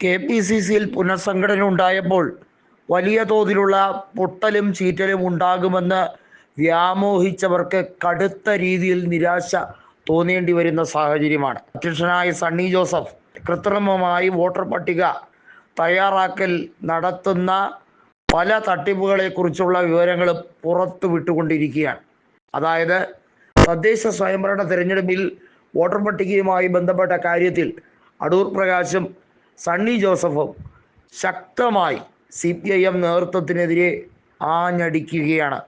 K P C സിയിൽ പുനഃസംഘടന ഉണ്ടായപ്പോൾ വലിയ തോതിലുള്ള പൊട്ടലും ചീറ്റലും ഉണ്ടാകുമെന്ന് വ്യാമോഹിച്ചവർക്ക് കടുത്ത രീതിയിൽ നിരാശ തോന്നേണ്ടി വരുന്ന സാഹചര്യമാണ്. അധ്യക്ഷനായ സണ്ണി ജോസഫ് കൃത്രിമമായി വോട്ടർ പട്ടിക തയ്യാറാക്കൽ നടത്തുന്ന പല തട്ടിപ്പുകളെക്കുറിച്ചുള്ള വിവരങ്ങൾ പുറത്തു വിട്ടുകൊണ്ടിരിക്കുകയാണ്. അതായത് തദ്ദേശ സ്വയംഭരണ തിരഞ്ഞെടുപ്പിൽ വോട്ടർ പട്ടികയുമായി ബന്ധപ്പെട്ട കാര്യത്തിൽ അടൂർ പ്രകാശും സണ്ണി ജോസഫും ശക്തമായി സി പി ഐ എം നേതൃത്വത്തിനെതിരെ ആഞ്ഞടിക്കുകയാണ്.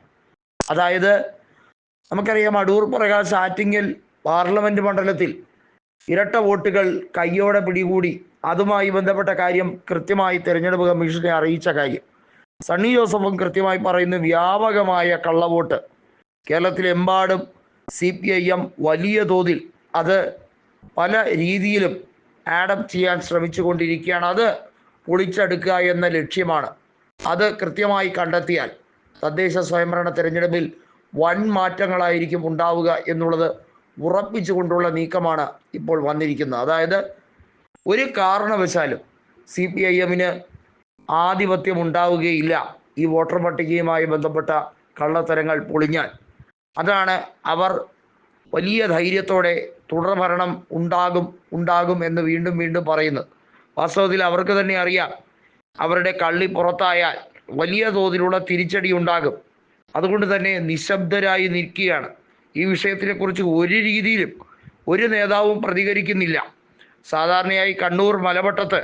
അതായത് നമുക്കറിയാം അടൂർ പ്രകാശ് ആറ്റിങ്ങൽ പാർലമെന്റ് മണ്ഡലത്തിൽ ഇരട്ട വോട്ടുകൾ കയ്യോടെ പിടികൂടി അതുമായി ബന്ധപ്പെട്ട കാര്യം കൃത്യമായി തെരഞ്ഞെടുപ്പ് കമ്മീഷനെ അറിയിച്ച കാര്യം. സണ്ണി ജോസഫും കൃത്യമായി പറയുന്നു വ്യാപകമായ കള്ളവോട്ട്. കേരളത്തിലെമ്പാടും സി പി ഐ എം വലിയ തോതിൽ അത് പല രീതിയിലും ആഡപ്റ്റ് ചെയ്യാൻ ശ്രമിച്ചു കൊണ്ടിരിക്കുകയാണ് അത് പൊളിച്ചെടുക്കുക എന്ന ലക്ഷ്യമാണ്. അത് കൃത്യമായി കണ്ടെത്തിയാൽ തദ്ദേശ സ്വയംഭരണ തെരഞ്ഞെടുപ്പിൽ വൻ മാറ്റങ്ങളായിരിക്കും ഉണ്ടാവുക എന്നുള്ളത് ഉറപ്പിച്ചുകൊണ്ടുള്ള നീക്കമാണ് ഇപ്പോൾ വന്നിരിക്കുന്നത്. അതായത് ഒരു കാരണവശാലും സി പി ഐ എമ്മിന് ആധിപത്യം ഉണ്ടാവുകയില്ല ഈ വോട്ടർ പട്ടികയുമായി ബന്ധപ്പെട്ട കള്ളത്തരങ്ങൾ പൊളിഞ്ഞാൽ. അതാണ് അവർ വലിയ ധൈര്യത്തോടെ തുടർഭരണം ഉണ്ടാകും ഉണ്ടാകും എന്ന് വീണ്ടും വീണ്ടും പറയുന്നത് വാസ്തവത്തിൽ അവർക്ക് തന്നെ അറിയാം അവരുടെ കള്ളി പുറത്തായാൽ വലിയ തോതിലുള്ള തിരിച്ചടി ഉണ്ടാകും. അതുകൊണ്ട് തന്നെ നിശബ്ദരായി നിൽക്കുകയാണ്. ഈ വിഷയത്തിനെക്കുറിച്ച് ഒരു രീതിയിലും ഒരു നേതാവും പ്രതികരിക്കുന്നില്ല. സാധാരണയായി കണ്ണൂർ മലവട്ടത്ത്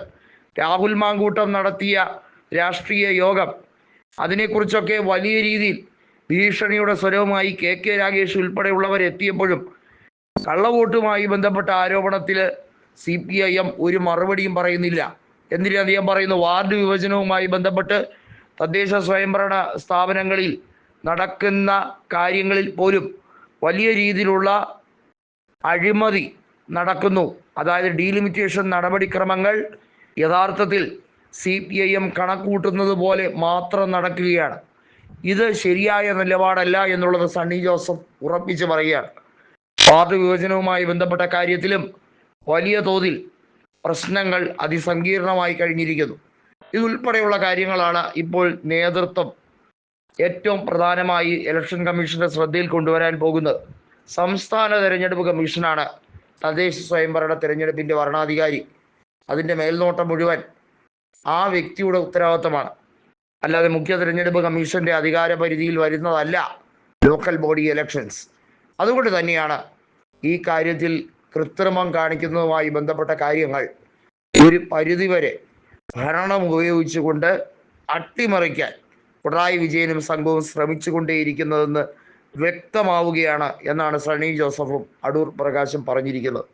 രാഹുൽ മാങ്കൂട്ടം നടത്തിയ രാഷ്ട്രീയ യോഗം അതിനെക്കുറിച്ചൊക്കെ വലിയ രീതിയിൽ ഭീഷണിയുടെ സ്വരവുമായി കെ കെ രാഗേഷ് ഉൾപ്പെടെയുള്ളവർ എത്തിയപ്പോഴും കള്ളവോട്ടുമായി ബന്ധപ്പെട്ട ആരോപണത്തിൽ സി പി ഐ എം ഒരു മറുപടിയും പറയുന്നില്ല. എന്തിനധികം പറയുന്നു വാർഡ് വിഭജനവുമായി ബന്ധപ്പെട്ട് തദ്ദേശ സ്വയംഭരണ സ്ഥാപനങ്ങളിൽ നടക്കുന്ന കാര്യങ്ങളിൽ പോലും വലിയ രീതിയിലുള്ള അഴിമതി നടക്കുന്നു. അതായത് ഡീലിമിറ്റേഷൻ നടപടിക്രമങ്ങൾ യഥാർത്ഥത്തിൽ സി പി ഐ എം കണക്കൂട്ടുന്നത് പോലെ മാത്രം നടക്കുകയാണ്. ഇത് ശരിയായ നിലപാടല്ല എന്നുള്ളത് സണ്ണി ജോസഫ് ഉറപ്പിച്ച് പറയുകയാണ്. പാർട്ടി വിഭജനവുമായി ബന്ധപ്പെട്ട കാര്യത്തിലും വലിയ തോതിൽ പ്രശ്നങ്ങൾ അതിസങ്കീർണമായി കഴിഞ്ഞിരിക്കുന്നു. ഇതുൾപ്പെടെയുള്ള കാര്യങ്ങളാണ് ഇപ്പോൾ നേതൃത്വം ഏറ്റവും പ്രധാനമായി ഇലക്ഷൻ കമ്മീഷന്റെ ശ്രദ്ധയിൽ കൊണ്ടുവരാൻ പോകുന്നത്. സംസ്ഥാന തെരഞ്ഞെടുപ്പ് കമ്മീഷനാണ് തദ്ദേശ സ്വയംഭരണ തെരഞ്ഞെടുപ്പിന്റെ ഭരണാധികാരി. അതിന്റെ മേൽനോട്ടം മുഴുവൻ ആ വ്യക്തിയുടെ ഉത്തരവാദിത്തമാണ്. അല്ലാതെ മുഖ്യ തിരഞ്ഞെടുപ്പ് കമ്മീഷന്റെ അധികാര പരിധിയിൽ വരുന്നതല്ല ലോക്കൽ ബോഡി ഇലക്ഷൻസ് അതുകൊണ്ട് തന്നെയാണ് ഈ കാര്യത്തിൽ കൃത്രിമം കാണിക്കുന്നതുമായി ബന്ധപ്പെട്ട കാര്യങ്ങൾ ഒരു പരിധിവരെ ഭരണം ഉപയോഗിച്ചുകൊണ്ട് അട്ടിമറിക്കാൻ പിണറായി വിജയനും സംഘവും ശ്രമിച്ചുകൊണ്ടേയിരിക്കുന്നതെന്ന് വ്യക്തമാവുകയാണ് എന്നാണ് സണ്ണി ജോസഫും അടൂർ പ്രകാശും പറഞ്ഞിരിക്കുന്നത്.